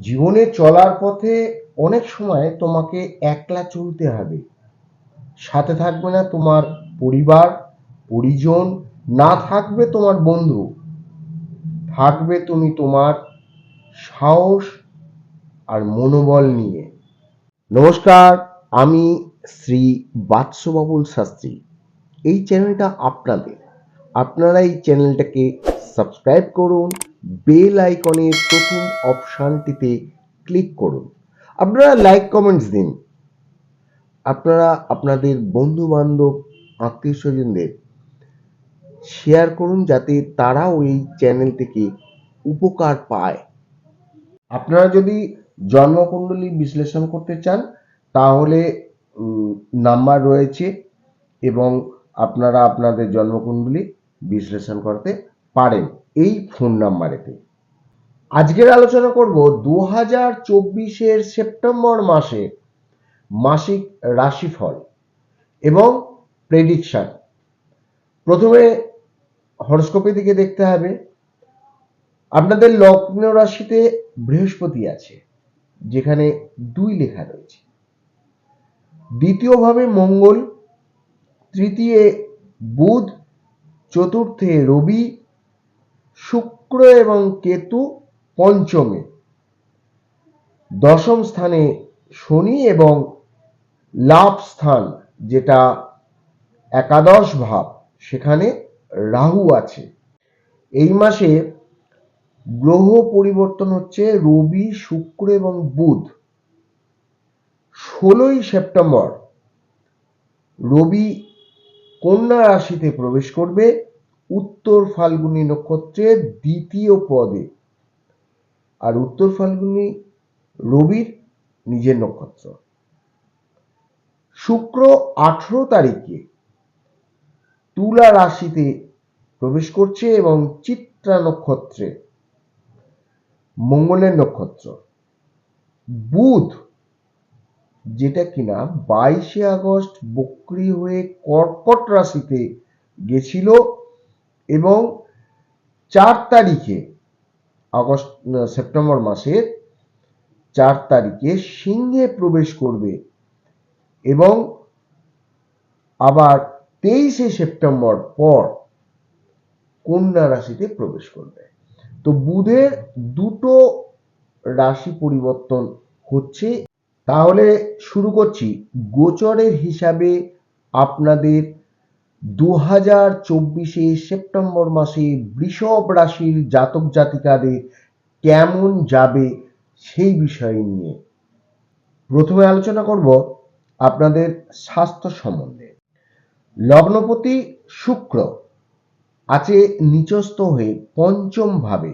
জীবনে চলার পথে অনেক সময় তোমাকে একলা চলতে হবে। সাথে থাকবে না তোমার পরিবার, পরিজন, না থাকবে তোমার বন্ধু। থাকবে তুমি তোমার সাহস আর মনোবল নিয়ে। নমস্কার, আমি শ্রী বাৎসবাবুল শাস্ত্রী। এই চ্যানেলটা আপনাদের। আপনারা এই চ্যানেলটাকে সাবস্ক্রাইব করুন বেল আইকনের প্রথম অপশানটিতে ক্লিক করুন। আপনারা লাইক, কমেন্টস দিন। আপনারা আপনাদের বন্ধু বান্ধব আত্মীয় স্বজনদের শেয়ার করুন যাতে তারাও এই চ্যানেল থেকে উপকার পায়। আপনারা যদি জন্মকুণ্ডলী বিশ্লেষণ করতে চান, তাহলে নাম্বার রয়েছে এবং আপনারা আপনাদের জন্মকুণ্ডলী বিশ্লেষণ করতে পারেন। এই ফোন নাম্বারেতে আজকের আলোচনা করব দু হাজার চব্বিশের সেপ্টেম্বর মাসে মাসিক রাশিফল এবং প্রেডিকশন প্রথমে হরস্কোপের দিকে দেখতে হবে, আপনাদের লগ্ন রাশিতে বৃহস্পতি আছে, যেখানে দুই লেখা রয়েছে। দ্বিতীয়ভাবে মঙ্গল, তৃতীয় বুধ, চতুর্থে রবি শুক্র এবং কেতু পঞ্চমে। দশম স্থানে শনি এবং লাভ স্থান, যেটা একাদশ ভাব, সেখানে রাহু আছে। এই মাসে গ্রহ পরিবর্তন হচ্ছে রবি, শুক্র এবং বুধ। ষোলোই সেপ্টেম্বর রবি কন্যা রাশিতে প্রবেশ করবে। উত্তর ফাল্গুনী নক্ষত্রের দ্বিতীয় পদে। আর উত্তর ফাল্গুনী রবির নিজের নক্ষত্র। শুক্র আঠেরো তারিখে তুলা রাশিতে প্রবেশ করছে এবং চিত্রা নক্ষত্রে মঙ্গলের নক্ষত্র। বুধ, যেটা কিনা বাইশে আগস্ট বক্রি হয়ে কর্কট রাশিতে গেছিল এবং চার তারিখে, আগস্ট সেপ্টেম্বর মাসের চার তারিখে সিংহে প্রবেশ করবে এবং আবার তেইশে সেপ্টেম্বর পর কন্যা রাশিতে প্রবেশ করবে। তো বুধের দুটো রাশি পরিবর্তন হচ্ছে। তাহলে শুরু করছি। গোচরের হিসাবে আপনাদের দু হাজার চব্বিশে সেপ্টেম্বর মাসে বৃষভ রাশির জাতক জাতিকাদের কেমন যাবে সেই বিষয় নিয়ে। প্রথমে আলোচনা করব আপনাদের স্বাস্থ্য সম্বন্ধে। লগ্নপতি শুক্র আছে নিচস্থ হয়ে পঞ্চম ভাবে।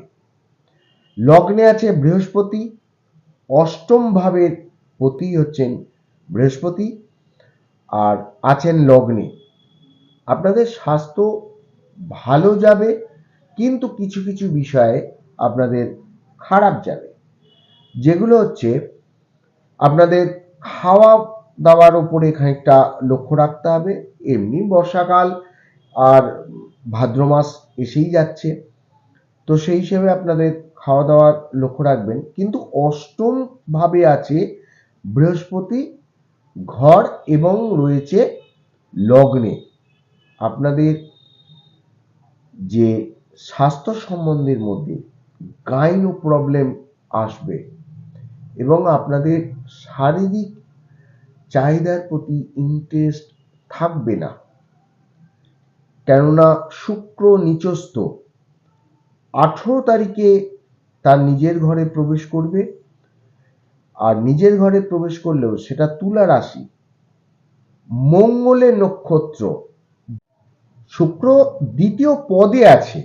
লগ্নে আছে বৃহস্পতি, অষ্টম ভাবের পতি হচ্ছেন বৃহস্পতি, আর আছেন লগ্নে। আপনাদের স্বাস্থ্য ভালো যাবে, কিন্তু কিছু কিছু বিষয়ে আপনাদের খারাপ যাবে। যেগুলো হচ্ছে, আপনাদের খাওয়া দাওয়ার উপরে খানিকটা লক্ষ্য রাখতে হবে। এমনি বর্ষাকাল আর ভাদ্র মাস এসেই যাচ্ছে। তো সেই হিসেবে আপনাদের খাওয়া দাওয়ার লক্ষ্য রাখবেন। কিন্তু অষ্টম ভাবে আছে বৃহস্পতি, ঘর এবং রয়েছে লগ্নে। আপনাদের যে স্বাস্থ্য সম্বন্ধের মধ্যে গাইনো প্রবলেম আসবে এবং আপনাদের শারীরিক চাহিদার প্রতি ইন্টারেস্ট থাকবে না। কেননা শুক্র নিচস্থ, আঠেরো তারিখে তার নিজের ঘরে প্রবেশ করবে আর নিজের ঘরে প্রবেশ করলেও সেটা তুলা রাশি মঙ্গলের নক্ষত্র শুক্র দ্বিতীয় পদে আছে,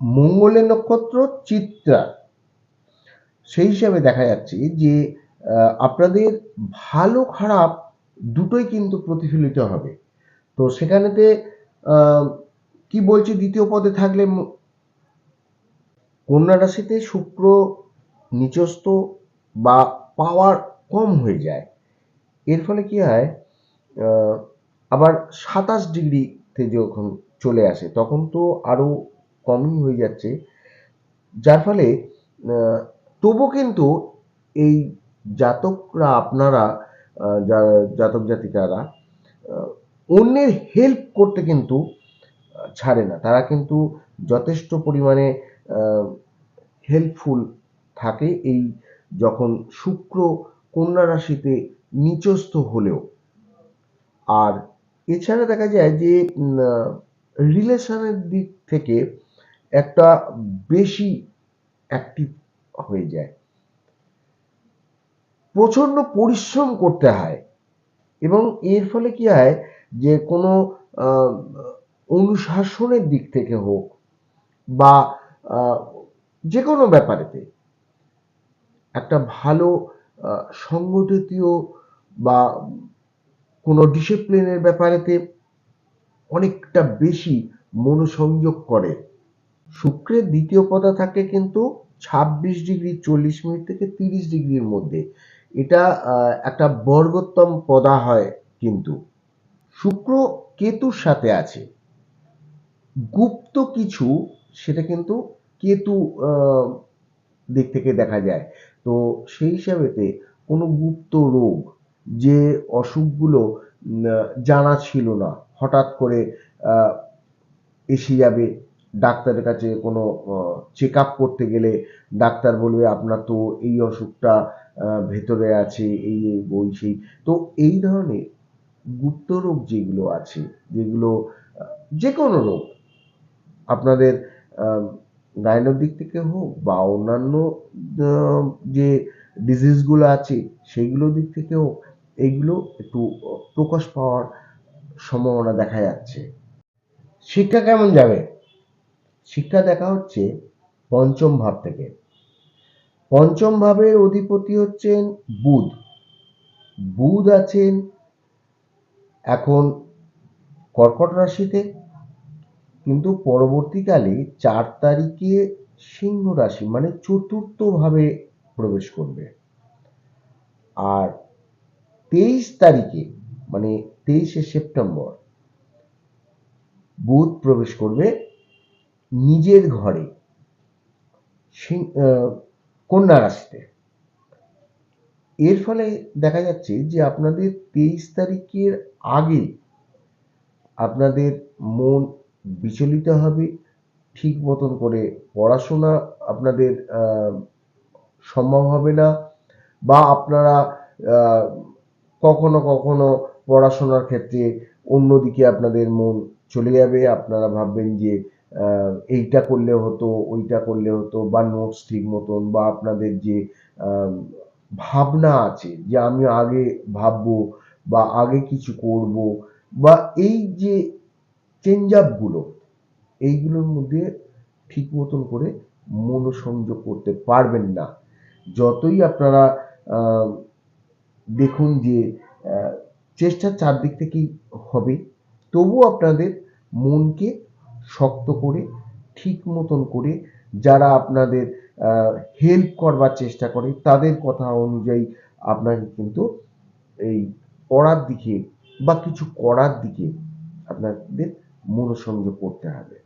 মঙ্গলের নক্ষত্র চিত্রা। সেই হিসাবে দেখা যাচ্ছে যে আপনাদের ভালো খারাপ দুটোই কিন্তু প্রতিফলিত হবে। তো সেখানেতে কি বলছি দ্বিতীয় পদে থাকলে কন্যা রাশিতে শুক্র নিচস্থ বা পাওয়ার কম হয়ে যায়। এর ফলে কি হয় আবার সাতাশ ডিগ্রিতে যখন চলে আসে, তখন তো আরও কমই হয়ে যাচ্ছে। যার ফলে তবু কিন্তু এই জাতকরা আপনারা জাতক জাতিকারা অন্যের হেল্প করতে কিন্তু ছাড়ে না। তারা কিন্তু যথেষ্ট পরিমাণে হেল্পফুল থাকে এই যখন শুক্র কন্যা রাশিতে নিচস্থ হলেও। আর এছাড়া দেখা যায় যে রিলেশনের দিক থেকে একটা বেশি অ্যাক্টিভ হয়ে যায়। প্রচণ্ড পরিশ্রম করতে হয় এবং এর ফলে কি হয় যে কোনো অনুশাসনের দিক থেকে হোক বা যে কোনো ব্যাপারেতে একটা ভালো আহ, সংগঠিতীয় বা কোনো ডিসিপ্লিনের ব্যাপারেতে অনেকটা বেশি মনোসংযোগ করে। শুক্রের দ্বিতীয় পদা থাকে কিন্তু ছাব্বিশ ডিগ্রি চল্লিশ মিনিট থেকে তিরিশ ডিগ্রির মধ্যে। এটা একটা বর্গোত্তম পদা হয় কিন্তু। শুক্র কেতুর সাথে আছে। গুপ্ত কিছু সেটা কিন্তু কেতু দিক থেকে দেখা যায়। তো সেই হিসাবেতে কোনো গুপ্ত রোগ যে অসুখগুলো জানা ছিল না। হঠাৎ করে এসে যাবে ডাক্তারের কাছে কোনো চেক আপ করতে গেলে ডাক্তার বলবে, আপনার তো এই অসুখটা ভেতরে আছে, এই এই বই সেই। তো এই ধরনের গুপ্ত রোগ যেগুলো আছে, যেগুলো যে কোনো রোগ, আপনাদের গাইনোর দিক থেকে হোক বা অন্যান্য যে ডিজিজগুলো আছে সেইগুলোর দিক থেকে হোক এইগুলো একটু প্রকাশ পাওয়ার সম্ভাবনা দেখা যাচ্ছে। শিক্ষা কেমন যাবে? শিক্ষা দেখা হচ্ছে পঞ্চম ভাব থেকে। পঞ্চম ভাবের অধিপতি হচ্ছেন বুধ। বুধ আছেন এখন কর্কট রাশিতে, কিন্তু পরবর্তীকালে চার তারিখে সিংহ রাশি মানে চতুর্থ ভাবে প্রবেশ করবে। আর তেইশ তারিখে মানে তেইশে সেপ্টেম্বর বুধ প্রবেশ করবে নিজের ঘরে কন্যা রাশিতে। এর ফলে দেখা যাচ্ছে যে আপনাদের তেইশ তারিখের আগে আপনাদের মন বিচলিত হবে ঠিক মতন করে পড়াশোনা আপনাদের সম্ভব হবে না বা আপনারা আহ, কখনো কখনো পড়াশোনার ক্ষেত্রে অন্যদিকে আপনাদের মন চলে যাবে। আপনারা ভাববেন যে এইটা করলে হতো, ওইটা করলে হতো বা নোটস ঠিক মতন বা আপনাদের যে ভাবনা আছে যে, আমি আগে ভাববো বা আগে কিছু করব বা এই যে চেঞ্জ আপগুলো এইগুলোর মধ্যে ঠিক মতন করে মনোসংযোগ করতে পারবেন না। যতই আপনারা দেখুন যে চেষ্টা চারদিক থেকেই হবে। তবু আপনাদের মনকে শক্ত করে, ঠিক মতন করে যারা আপনাদের হেল্প করবার চেষ্টা করে, তাদের কথা অনুযায়ী আপনাকে কিন্তু এই পড়ার দিকে বা কিছু করার দিকে আপনাদের মনোসংযোগ করতে হবে।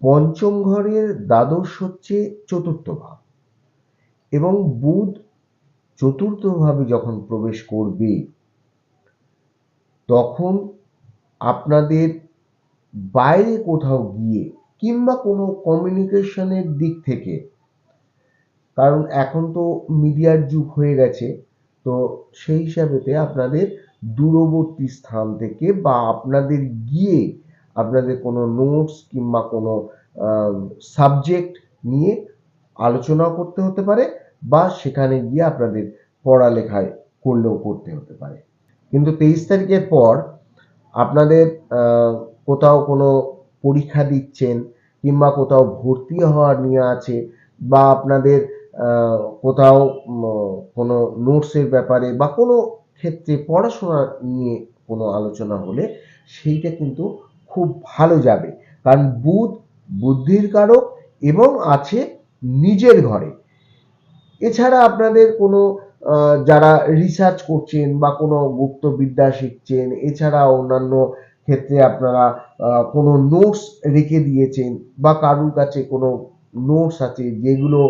পঞ্চম ঘরের দ্বাদশ হচ্ছে চতুর্থ ভাব এবং বুধ চতুর্থভাবে যখন প্রবেশ করবে, তখন আপনাদের বাইরে কোথাও গিয়ে কিংবা কোনো কমিউনিকেশনের দিক থেকে, কারণ এখন তো মিডিয়ার যুগ হয়ে গেছে, তো সেই হিসাবেতে আপনাদের দূরবর্তী স্থান থেকে বা আপনাদের গিয়ে আপনাদের কোনো নোটস কিংবা কোনো সাবজেক্ট নিয়ে আলোচনা করতে হতে পারে বা সেখানে গিয়ে আপনাদের পড়ালেখায় করলেও করতে হতে পারে। কিন্তু তেইশ তারিখের পর আপনাদের কোথাও কোনো পরীক্ষা দিচ্ছেন কিংবা কোথাও ভর্তি হওয়ার নিয়ে আছে বা আপনাদের কোথাও কোনো নোটসের ব্যাপারে বা কোনো ক্ষেত্রে পড়াশোনা নিয়ে কোনো আলোচনা হলে সেইটা কিন্তু খুব ভালো যাবে। কারণ বুধ বুদ্ধির কারক এবং আছে নিজের ঘরে। এছাড়া আপনাদের কোনো যারা রিসার্চ করছেন বা কোনো গুপ্তবিদ্যা শিখছেন, এছাড়া অন্যান্য ক্ষেত্রে আপনারা কোনো নোটস রেখে দিয়েছেন বা কারুর কাছে কোনো নোটস আছে যেগুলো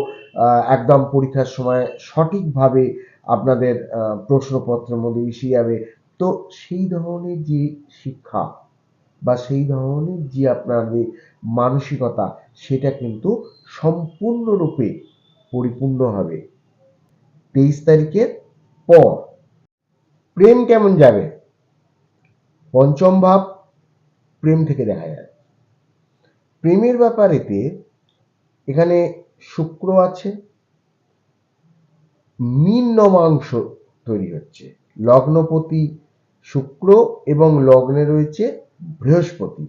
একদম পরীক্ষার সময় সঠিকভাবে আপনাদের প্রশ্নপত্রের মধ্যে এসে যাবে। তো সেই ধরনের যে শিক্ষা বা সেই ধরনের যে আপনাদের মানসিকতা, সেটা কিন্তু সম্পূর্ণরূপে পরিপূর্ণ হবে। তেইশ তারিখের পর প্রেম কেমন যাবে? পঞ্চম ভাব প্রেম থেকে দেখা যায় প্রেমের ব্যাপারেতে এখানে শুক্র আছে, মীন নমাংশ তৈরি হচ্ছে। লগ্নপতি শুক্র এবং লগ্নে রয়েছে বৃহস্পতি।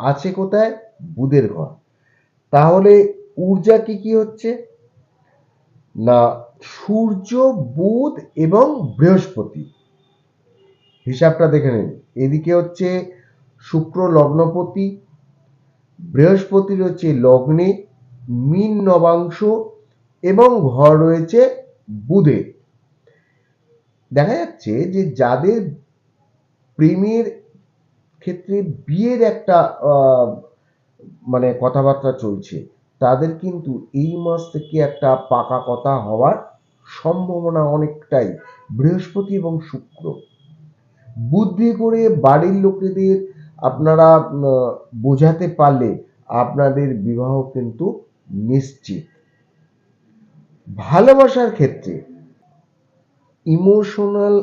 আছে কোথায়? বুধের ঘর। তাহলে ঊর্জা কি কি হচ্ছে? না সূর্য, বুধ এবং বৃহস্পতি। হিসাবটা দেখে নিন। এদিকে হচ্ছে শুক্র লগ্নপতি বৃহস্পতি হচ্ছে লগ্নে মিন নবাংশ এবং ঘর রয়েছে বুধে। দেখা যাচ্ছে যে যাদের প্রেমের ক্ষেত্রে বিয়ের একটা মানে কথাবার্তা চলছে তাদের কিন্তু এই মাস থেকে একটা পাকা কথা হওয়ার সম্ভাবনা অনেকটাই বৃহস্পতি এবং শুক্র। বুদ্ধি করে বাড়ির লোকেদের আপনারা বোঝাতে পারলে আপনাদের বিবাহ কিন্তু নিশ্চিত। ভালোবাসার ক্ষেত্রে ইমোশনাল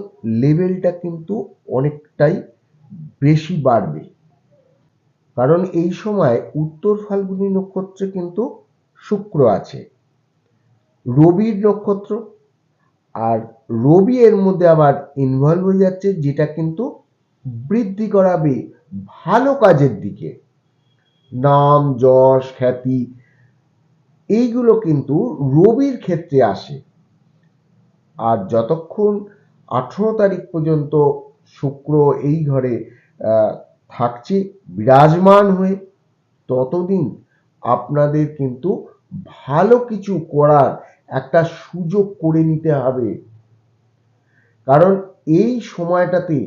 লেভেলটা কিন্তু অনেকটাই বেশি বাড়বে। কারণ এই সময় উত্তর ফাল্গুনী নক্ষত্রে কিন্তু শুক্র আছে। রবির নক্ষত্র আর রবি এর মধ্যে আবার ইনভলভ হয়ে যাচ্ছে, যেটা কিন্তু বৃদ্ধি করাবে ভালো কাজের দিকে। নাম, যশ, খ্যাতি, এইগুলো কিন্তু রবির ক্ষেত্রে আসে। আর যতক্ষণ আঠেরো তারিখ পর্যন্ত শুক্র এই ঘরে থাকছে, বিরাজমান হয়ে ততদিন আপনাদের কিন্তু ভালো কিছু করার একটা সুযোগ করে নিতে হবে। কারণ এই সময়টাতে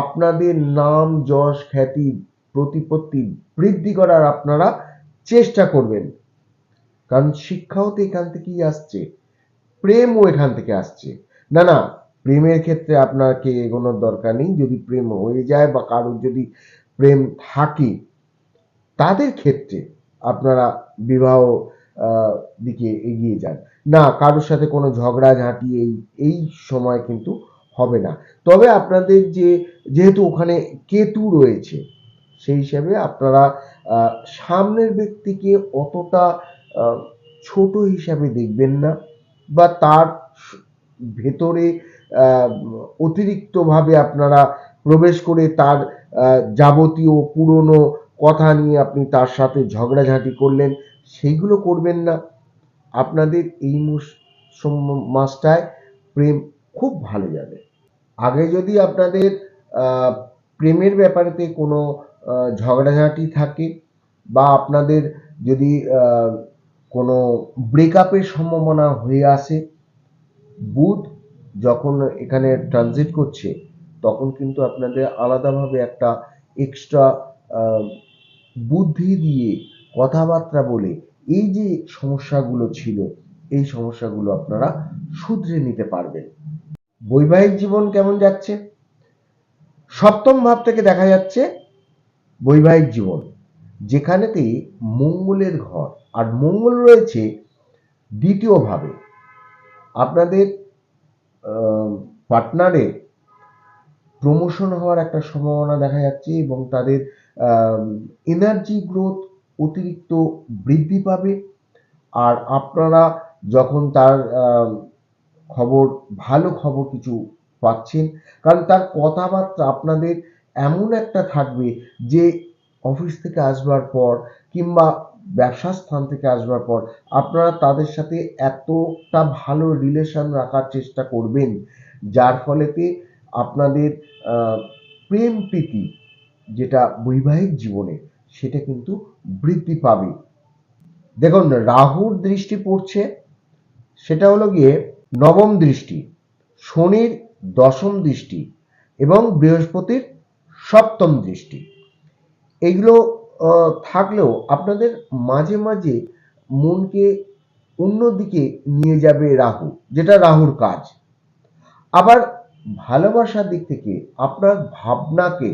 আপনাদের নাম, যশ, খ্যাতি, প্রতিপত্তি বৃদ্ধি করার আপনারা চেষ্টা করবেন। কারণ শিক্ষাও তো এখান থেকেই আসছে, প্রেমও এখান থেকে আসছে। না না, প্রেমের ক্ষেত্রে আপনাকে এগোনোর দরকার নেই। যদি প্রেম হয়ে যায় বা কারোর যদি প্রেম থাকে, তাদের ক্ষেত্রে আপনারা বিবাহ দিকে এগিয়ে যান। না, কারোর সাথে কোনো ঝগড়াঝাঁটি এই এই সময় কিন্তু হবে না। তবে আপনাদের যে, যেহেতু ওখানে কেতু রয়েছে, সেই হিসাবে আপনারা সামনের ব্যক্তিকে অতটা ছোট হিসাবে দেখবেন না বা তার ভেতরে অতিরিক্তভাবে আপনারা প্রবেশ করে তার যাবতীয় পুরনো কথা নিয়ে আপনি তার সাথে ঝগড়াঝাঁটি করলেন, সেইগুলো করবেন না। আপনাদের এই মাসটায় প্রেম খুব ভালো যাবে। আগে যদি আপনাদের প্রেমের ব্যাপারেতে কোনো ঝগড়াঝাঁটি থাকে বা আপনাদের যদি কোনো ব্রেকআপের সম্ভাবনা হয়ে আসে, বুধ যখন এখানে ট্রানজিট করছে তখন কিন্তু আপনাদের আলাদাভাবে একটা এক্সট্রা বুদ্ধি দিয়ে কথাবার্তা বলে এই যে সমস্যাগুলো ছিল, এই সমস্যাগুলো আপনারা শুধরে নিতে পারবেন। বৈবাহিক জীবন কেমন যাচ্ছে? সপ্তম ভাব থেকে দেখা যাচ্ছে বৈবাহিক জীবন, যেখানেতে মঙ্গলের ঘর, আর মঙ্গল রয়েছে দ্বিতীয় ভাবে। আপনাদের পার্টনারে প্রমোশন হওয়ার একটা সম্ভাবনা দেখা যাচ্ছে এবং তাদের এনার্জি গ্রোথ অতিরিক্ত বৃদ্ধি পাবে। আর আপনারা যখন তার খবর, ভালো খবর কিছু পাচ্ছেন, কারণ তার কথাবার্তা আপনাদের এমন একটা থাকবে যে অফিস থেকে আসবার পর কিংবা ব্যবসা স্থান থেকে আসবার পর আপনারা তাদের সাথে এতটা ভালো রিলেশন রাখার চেষ্টা করবেন, যার ফলেতে আপনাদের প্রেম প্রীতি যেটা বৈবাহিক জীবনে, সেটা কিন্তু বৃদ্ধি পাবে। দেখুন, রাহুর দৃষ্টি পড়ছে, সেটা হলো গিয়ে নবম দৃষ্টি, শনির দশম দৃষ্টি এবং বৃহস্পতির সপ্তম দৃষ্টি। এগুলো থাকলেও আপনাদের মাঝে মাঝে মনকে অন্যদিকে নিয়ে যাবে রাহু, যেটা রাহুর কাজ। আবার ভালোবাসার দিক থেকে আপনার ভাবনাকে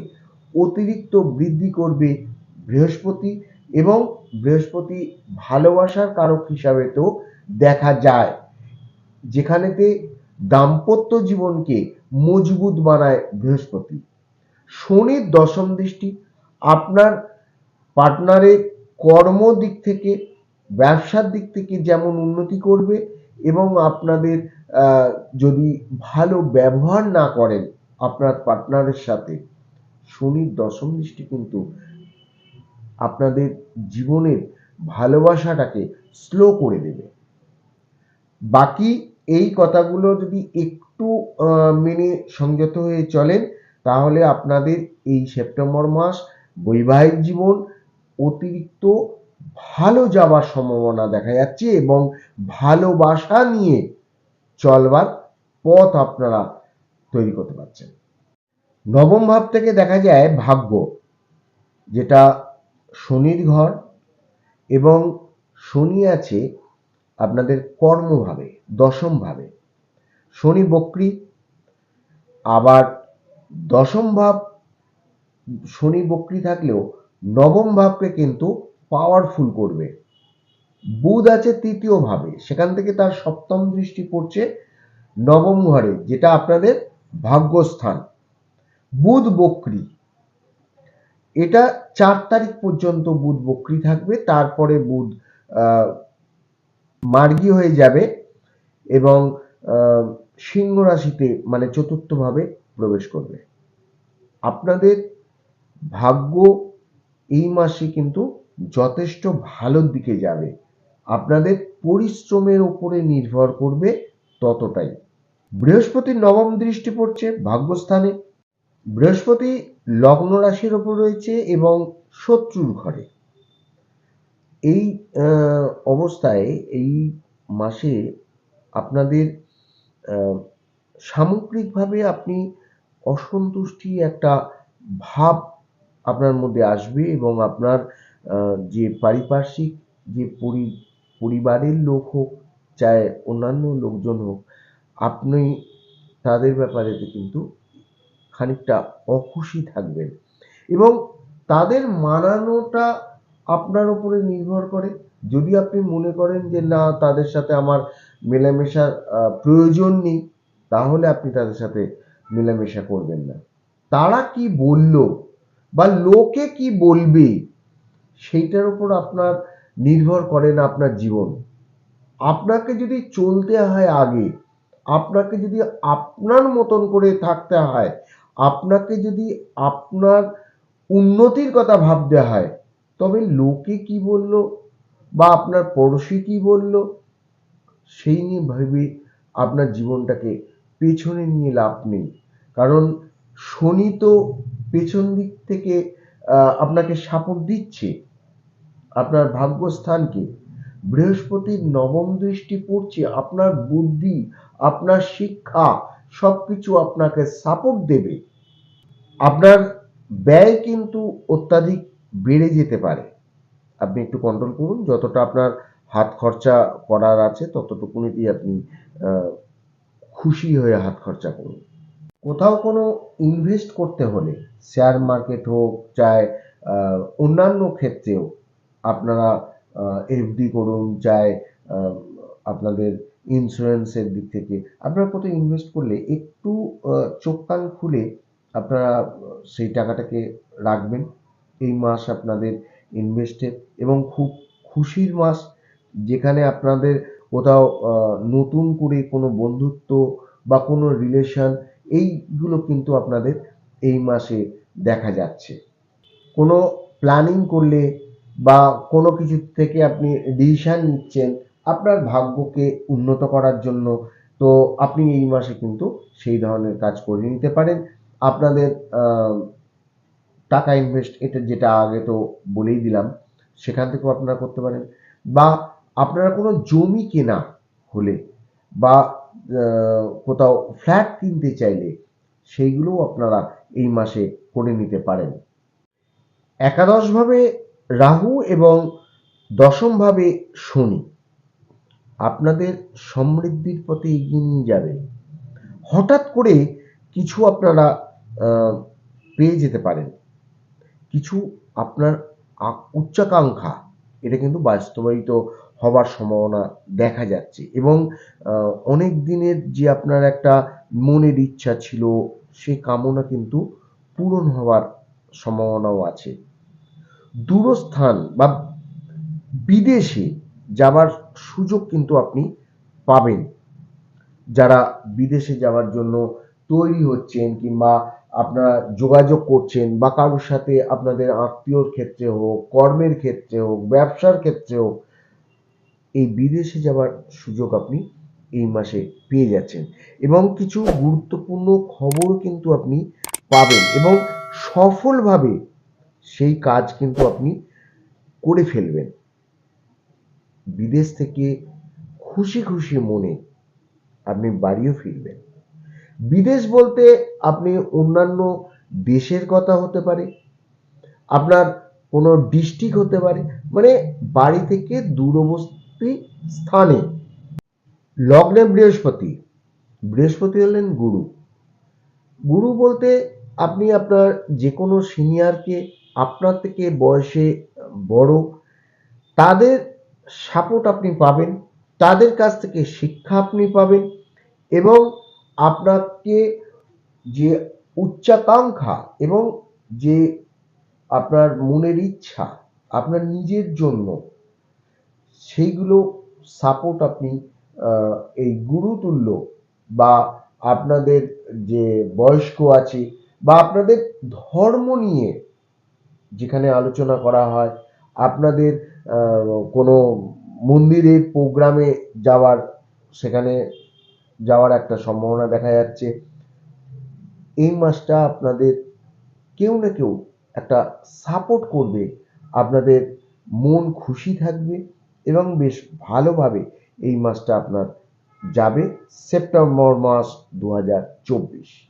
অতিরিক্ত বৃদ্ধি করবে বৃহস্পতি এবং বৃহস্পতি ভালোবাসার কারক হিসাবে তো দেখা যায়। যেখানেতে দাম্পত্য জীবনকে মজবুত বানায় বৃহস্পতি। শনির দশম দৃষ্টি আপনার পার্টনারের কর্ম দিক থেকে, ব্যবসার দিক থেকে যেমন উন্নতি করবে এবং আপনাদের যদি ভালো ব্যবহার না করেন আপনার পার্টনারের সাথে, শনির দশম দৃষ্টি কিন্তু আপনাদের জীবনের ভালোবাসাটাকে স্লো করে দেবে। বাকি এই কথাগুলো যদি একটু মেনে সংযত হয়ে চলেন, তাহলে আপনাদের এই সেপ্টেম্বর মাস বৈবাহিক জীবন অতিরিক্ত ভালো যাওয়ার সম্ভাবনা দেখা যাচ্ছে এবং ভালোবাসা নিয়ে চলবার পথ আপনারা তৈরি করতে পারছেন। নবম ভাব থেকে দেখা যায় ভাগ্য, যেটা শনির ঘর এবং শনি আছে আপনাদের কর্মভাবে, দশম ভাবে। শনি বক্রী, আবার দশম ভাব, শনি বক্রী থাকলেও নবম ভাবকে কিন্তু পাওয়ারফুল করবে। বুধ আছে তৃতীয় ভাবে, সেখান থেকে তার সপ্তম দৃষ্টি পড়ছে নবম ঘরে, যেটা আপনাদের ভাগ্যস্থান। বুধ বক্রী, এটা চার তারিখ পর্যন্ত বুধ বক্রী থাকবে, তারপরে বুধ মার্গী হয়ে যাবে এবং সিংহ রাশিতে মানে চতুর্থভাবে প্রবেশ করবে। আপনাদের ভাগ্য এই মাসে কিন্তু যথেষ্ট ভালোর দিকে যাবে। আপনাদের পরিশ্রমের উপরে নির্ভর করবে ততটাই। বৃহস্পতির নবম দৃষ্টি পড়ছে ভাগ্যস্থানে। বৃহস্পতি লগ্ন রাশির ওপর রয়েছে এবং শত্রুর ঘরে। এই অবস্থায় এই মাসে আপনাদের সামগ্রিকভাবে আপনি অসন্তুষ্টি একটা ভাব আপনার মধ্যে আসবে এবং আপনার যে পারিপার্শ্বিক যে পরি পরিবারের লোক হোক চাই অন্যান্য লোকজন হোক, আপনি তাদের ব্যাপারে কিন্তু খানিকটা অখুশি থাকবেন। এবং তাদের মানানোটা আপনার উপরে নির্ভর করে। যদি আপনি মনে করেন যে, না, তাদের সাথে আমার মেলামেশার প্রয়োজন নেই, তাহলে আপনি তাদের সাথে মেলামেশা করবেন না। তারা কি বলল বা লোকে কি বলবে, সেইটার উপর আপনার নির্ভর করে না আপনার জীবন। আপনাকে যদি চলতে হয় আগে, আপনাকে যদি আপনার মতন করে থাকতে হয়, আপনাকে যদি আপনার উন্নতির কথা ভাবতে হয়, তবে লোকে কি বলল বা আপনার পড়োশি কি বলল, সেই নিয়ে ভেবে আপনার জীবনটাকে পেছনে নিয়ে লাভ নেই। কারণ শনি তো পেছন দিক থেকে আপনাকে সাপোর্ট দিচ্ছে। আপনার ভাগ্যস্থানকে বৃহস্পতির নবম দৃষ্টি পড়ছে আপনার বুদ্ধি আপনার শিক্ষা সবকিছু আপনাকে সাপোর্ট দেবে। আপনার ব্যয় কিন্তু অত্যাধিক বেড়ে যেতে পারে। আপনি একটু কন্ট্রোল করুন যতটা আপনার হাত খরচা করার আছে ততটুকুনিতেই আপনি খুশি হয়ে হাত খরচা করুন। কোথাও কোনো ইনভেস্ট করতে হলে শেয়ার মার্কেট হোক আহ, অন্যান্য ক্ষেত্রেও আপনারা এফডি করুন, চাই আপনাদের ইন্স্যুরেন্সের দিক থেকে। আপনারা কোথাও ইনভেস্ট করলে একটু চোখ কান খুলে আপনারা সেই টাকাটাকে রাখবেন। এই মাস আপনাদের ইনভেস্টের এবং খুব খুশির মাস, যেখানে আপনাদের কোথাও নতুন করে কোনো বন্ধুত্ব বা কোনো রিলেশন এইগুলো কিন্তু আপনাদের এই মাসে দেখা যাচ্ছে। কোনো প্ল্যানিং করলে বা কোনো কিছু থেকে আপনি ডিসিশন নিচ্ছেন, আপনার ভাগ্যকে উন্নত করার জন্য, তো আপনি এই মাসে কিন্তু সেই ধরনের কাজ করে নিতে পারেন। আপনাদের টাকা ইনভেস্ট এটা যেটা আগে তো বলেই দিলাম, সেখান থেকেও আপনারা করতে পারেন। বা আপনারা কোনো জমি কেনা হলে বা কোথাও ফ্ল্যাট কিনতে চাইলে সেইগুলোও আপনারা এই মাসে করে নিতে পারেন। একাদশভাবে রাহু এবং দশমভাবে শনি। আপনাদের সমৃদ্ধির পথে এগিয়ে নিয়ে যাবে। হঠাৎ করে কিছু আপনারা পেয়ে যেতে পারেন। কিছু আপনার উচ্চাকাঙ্ক্ষা, এটা কিন্তু বাস্তবায়িত হবার সম্ভাবনা দেখা যাচ্ছে এবং অনেক দিনের যে আপনার একটা মনের ইচ্ছা ছিল, সে কামনা কিন্তু পূরণ হওয়ার সম্ভাবনাও আছে। দূরস্থান বা বিদেশে যাওয়ার সুযোগ কিন্তু আপনি পাবেন। যারা বিদেশে যাওয়ার জন্য তৈরি হচ্ছেন কিংবা আপনারা যোগাযোগ করছেন বা কারোর সাথে আপনাদের আত্মীয়র ক্ষেত্রে হোক, কর্মের ক্ষেত্রে হোক, ব্যবসার ক্ষেত্রে হোক, এই বিদেশে যাওয়ার সুযোগ আপনি এই মাসে পেয়ে যাচ্ছেন এবং কিছু গুরুত্বপূর্ণ খবর কিন্তু আপনি পাবেন এবং সফলভাবে সেই কাজ কিন্তু আপনি করে ফেলবেন। বিদেশ থেকে খুশি খুশি মনে আপনি বাড়িও ফিরবেন। বিদেশ বলতে আপনি অন্যান্য দেশের কথা হতে পারে, আপনার কোনো ডিস্ট্রিক্ট হতে পারে মানে বাড়ি থেকে দূরবর্তী স্থানে। লগ্নে বৃহস্পতি বৃহস্পতি হলেন গুরু। গুরু বলতে আপনি আপনার যে কোনো সিনিয়রকে আপনার থেকে বয়সে বড়, তাদের সাপোর্ট আপনি পাবেন, তাদের কাছ থেকে শিক্ষা আপনি পাবেন এবং আপনাকে যে উচ্চাকাঙ্ক্ষা এবং যে আপনার মনের ইচ্ছা, আপনার নিজের জন্য, সেইগুলো সাপোর্ট আপনি এই গুরুতুল্য বা আপনাদের যে বয়স্ক আছে বা আপনাদের ধর্ম নিয়ে যেখানে আলোচনা করা হয়, আপনাদের কোনো মন্দিরের প্রোগ্রামে যাওয়ার, সেখানে যাওয়ার একটা সম্ভাবনা দেখা যাচ্ছে। এই মাসটা আপনাদের কেউ না কেউ একটা সাপোর্ট করবে, আপনাদের মন খুশি থাকবে এবং বেশ ভালোভাবে এই মাসটা আপনার যাবে। সেপ্টেম্বর মাস দু হাজার চব্বিশ।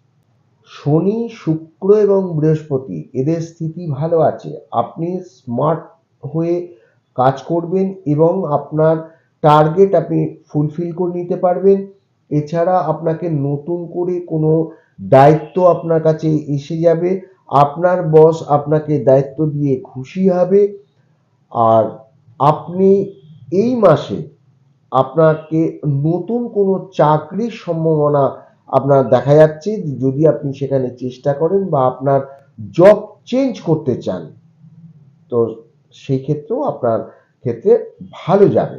শনি, শুক্র এবং বৃহস্পতি, এদের স্থিতি ভালো আছে। আপনি স্মার্ট হয়ে কাজ করবেন এবং আপনার টার্গেট আপনি ফুলফিল করে নিতে পারবেন। এছাড়া আপনাকে নতুন করে কোনো দায়িত্ব আপনার কাছে এসে যাবে। আপনার বস আপনাকে দায়িত্ব দিয়ে খুশি হবে। আর আপনি এই মাসে আপনাকে নতুন কোনো চাকরির সম্ভাবনা আপনার দেখা যাচ্ছে যদি আপনি সেখানে চেষ্টা করেন বা আপনার জব চেঞ্জ করতে চান, তো সেই ক্ষেত্রেও আপনার ক্ষেত্রে ভালো যাবে।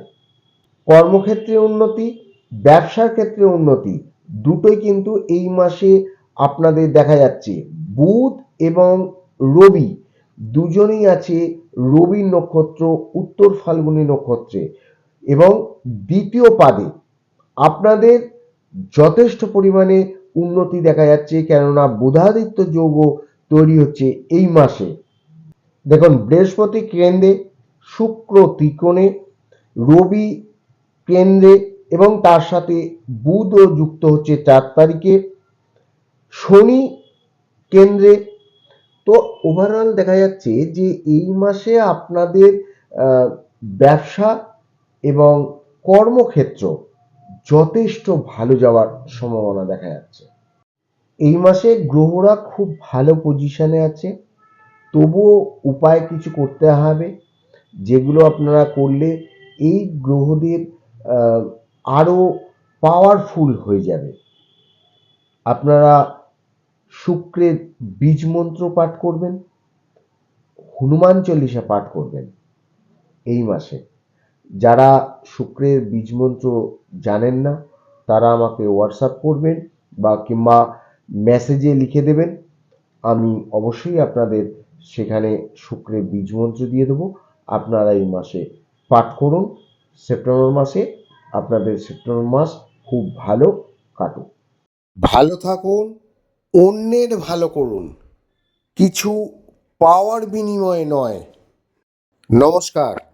কর্মক্ষেত্রে উন্নতি, ব্যবসার ক্ষেত্রে উন্নতি, দুটোই কিন্তু এই মাসে আপনাদের দেখা যাচ্ছে। বুধ এবং রবি দুজনেই আছে রবি নক্ষত্র, উত্তর ফাল্গুনী নক্ষত্রে এবং দ্বিতীয় পাদে। আপনাদের যথেষ্ট পরিমাণে উন্নতি দেখা যাচ্ছে, কেননা বুধাদিত্য যোগ তৈরি হচ্ছে এই মাসে। দেখুন, বৃহস্পতি কেন্দ্রে, শুক্র ত্রিকোণে, রবি কেন্দ্রে এবং তার সাথে বুধও যুক্ত হচ্ছে চার তারিখে। শনি কেন্দ্রে, তো ওভারঅল দেখা যাচ্ছে যে এই মাসে আপনাদের ব্যবসা এবং কর্মক্ষেত্র যথেষ্ট ভালো যাওয়ার সম্ভাবনা দেখা যাচ্ছে। এই মাসে গ্রহরা খুব ভালো পজিশনে আছে। তবুও উপায় কিছু করতে হবে যেগুলো আপনারা করলে এই গ্রহদের আহ, আরও পাওয়ারফুল হয়ে যাবে। আপনারা শুক্রের বীজ মন্ত্র পাঠ করবেন হনুমান চল্লিশা পাঠ করবেন এই মাসে। যারা শুক্রের বীজ মন্ত্র জানেন না, তারা আমাকে হোয়াটসঅ্যাপ করবেন বা কিংবা মেসেজে লিখে দেবেন। আমি অবশ্যই আপনাদের সেখানে শুক্রের বীজ মন্ত্র দিয়ে দেবো। আপনারা এই মাসে পাঠ করুন। সেপ্টেম্বর মাসে আপনাদের সেপ্টেম্বর মাস খুব ভালো কাটুক। ভালো থাকুন, অন্যের ভালো করুন। কিছু পাওয়ার বিনিময়ে নয়। নমস্কার।